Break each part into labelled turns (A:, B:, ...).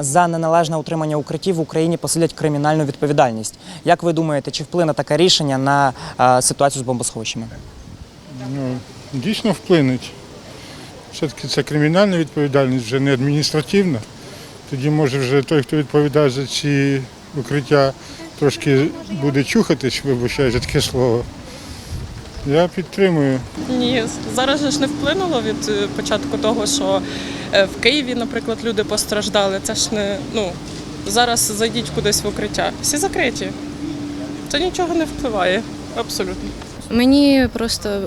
A: За неналежне утримання укриттів в Україні посилять кримінальну відповідальність. Як ви думаєте, чи вплине таке рішення на е, ситуацію з бомбосховищами?
B: Ну, дійсно вплинуть. Все-таки це кримінальна відповідальність, вже не адміністративна. Тоді може вже той, хто відповідає за ці укриття, трошки буде чухатись, вибачаю за таке слово. Я підтримую.
C: Ні, зараз же ж не вплинуло від е, початку того, що е, в Києві, наприклад, люди постраждали. Це ж не ну зараз зайдіть кудись в укриття. Всі закриті. Це нічого не впливає. Абсолютно.
D: Мені просто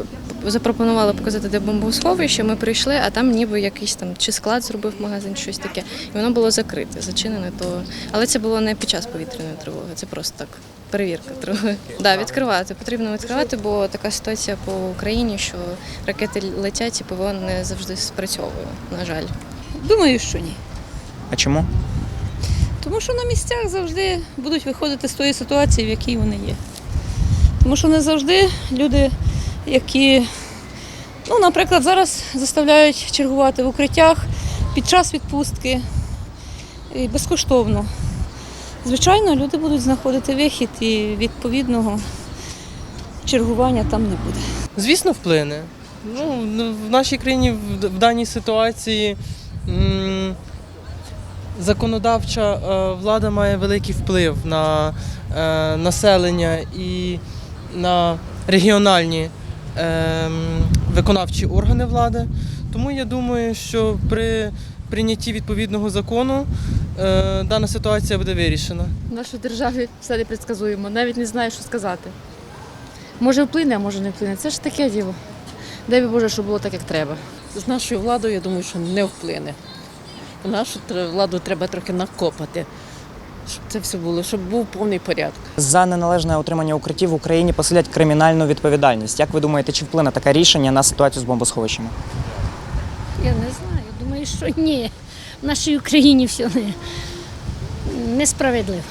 D: запропонували показати, де бомбосховище. Ми прийшли, а там ніби якийсь там чи склад зробив магазин, щось таке. І воно було закрите, зачинене. То але це було не під час повітряної тривоги. Це просто так. Перевірка трохи. Да, відкривати. Потрібно відкривати, бо така ситуація по Україні, що ракети летять і ПВО не завжди спрацьовує, на жаль.
E: Думаю, що ні.
A: А чому?
E: Тому що на місцях завжди будуть виходити з тої ситуації, в якій вони є. Тому що не завжди люди, які, ну, наприклад, зараз заставляють чергувати в укриттях під час відпустки і безкоштовно. Звичайно, люди будуть знаходити вихід і відповідного чергування там не буде.
F: Звісно, вплине. Ну, в нашій країні в, даній ситуації законодавча е, влада має великий вплив на е, населення і на регіональні е, м, виконавчі органи влади. Тому я думаю, що при прийнятті відповідного закону е, дана ситуація буде вирішена.
G: В нашій державі все непредсказуємо, навіть не знаю, що сказати. Може вплине, а може не вплине. Це ж таке діло. Дай би Боже, щоб було так, як треба.
H: З нашою владою, я думаю, що не вплине. Нашу владу треба трохи накопати, щоб це все було, щоб був повний порядок.
A: За неналежне отримання укриттів в Україні посилять кримінальну відповідальність. Як ви думаєте, чи вплине таке рішення на ситуацію з бомбосховищами?
I: Я не знаю. Думаю, що ні. В нашій Україні все не, несправедливо.